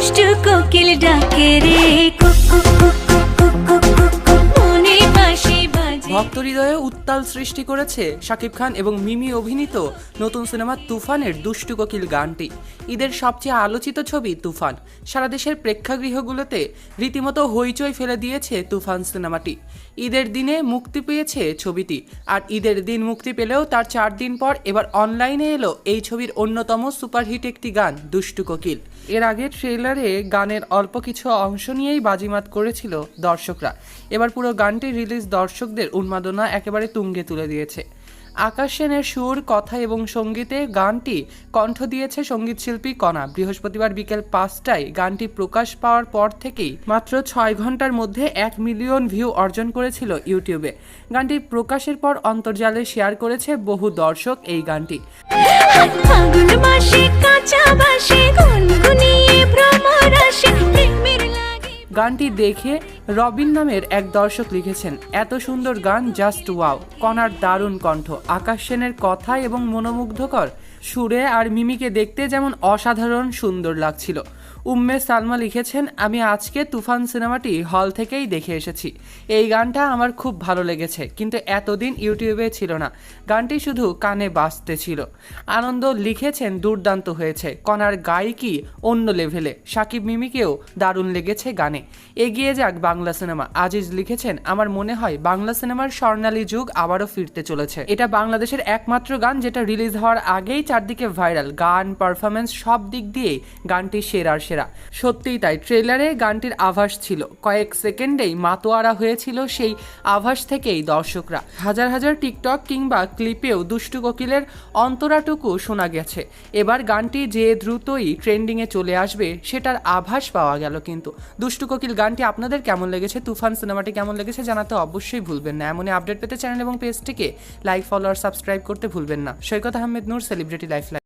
দুষ্টু কোকিল ডাকে রে ভক্ত হৃদয়ে উত্তাল সৃষ্টি করেছে শাকিব খান এবং মিমি অভিনীত নতুন সিনেমা তুফানের দুষ্টু কোকিল গানটি। ঈদের সবচেয়ে আলোচিত ছবি তুফান। সারা দেশের প্রেক্ষাগৃহগুলোতে রীতিমতো হইচই ফেলে দিয়েছে তুফান সিনেমাটি। ঈদের দিনে মুক্তি পেয়েছে ছবিটি। আর ঈদের দিন মুক্তি পেলেও তার চার দিন পর এবার অনলাইনে এলো এই ছবির অন্যতম সুপারহিট একটি গান, দুষ্টু কোকিল। এর আগে ট্রেলারে গানের অল্প কিছু অংশ নিয়েই বাজিমাত করেছিল দর্শকরা। এবার পুরো গানটি রিলিজ দর্শকদের উন্মাদনা একেবারে তুঙ্গে তুলে দিয়েছে। আকাশ সেনের সুর কথা এবং সঙ্গীতে গানটি কণ্ঠ দিয়েছে সঙ্গীতশিল্পী কণা। বৃহস্পতিবার বিকেল পাঁচটায় গানটি প্রকাশ পাওয়ার পর থেকেই মাত্র ছয় ঘণ্টার মধ্যে এক মিলিয়ন ভিউ অর্জন করেছিল ইউটিউবে। গানটি প্রকাশের পর অন্তর্জালে শেয়ার করেছে বহু দর্শক এই গানটি। গানটি দেখে রবিন নামের এক দর্শক লিখেছেন, এত সুন্দর গান জাস্ট ওয়াও কণার দারুণ কণ্ঠ, আকাশ সেনের কথা এবং মনোমুগ্ধকর সুরে আর মিমিকে দেখতে যেমন অসাধারণ সুন্দর লাগছিল। উম্মে সালমা লিখেছেন, আমি আজকে তুফান সিনেমাটি হল থেকেই দেখে এসেছি। এই গানটা আমার খুব ভালো লেগেছে, কিন্তু এতদিন ইউটিউবে ছিল না। গানটি শুধু কানে বাজতে ছিল। আনন্দ লিখেছেন, দুর্দান্ত হয়েছে। কণার গায়িকি অন্য লেভেলে সাকিব মিমিকেও দারুণ লেগেছে গানে। এগিয়ে যাক বাংলা সিনেমা। আজিজ লিখেছেন, আমার মনে হয় বাংলা সিনেমার স্বর্ণালী যুগ আবারও ফিরতে চলেছে। এটা বাংলাদেশের একমাত্র গান যেটা রিলিজ হওয়ার আগেই চারদিকে ভাইরাল। গান পারফরমেন্স সব দিক দিয়েই গানটি সেরার সেরা। সত্যিই তাই ট্রেলারে গানটির আভাস ছিল। কয়েক সেকেন্ডেই মাতোয়ারা হয়েছিল সেই আভাস থেকেই দর্শকরা। হাজার হাজার টিকটক কিংবা ক্লিপেও দুষ্টু কোকিলের অন্তরাটুকু শোনা গেছে। এবার গানটি যে দ্রুতই ট্রেন্ডিংয়ে চলে আসবে, সেটার আভাস পাওয়া গেল কিন্তু। দুষ্টু কোকিল গানটি আপনাদের কেমন লেগেছে, তুফান সিনেমাটি কেমন লেগেছে জানাতে অবশ্যই ভুলবেন না। এমনই আপডেট পেতে চ্যানেল এবং পেজটিকে লাইক ফলো আর সাবস্ক্রাইব করতে ভুলবেন না। Saikat Ahmed Noor celebrity life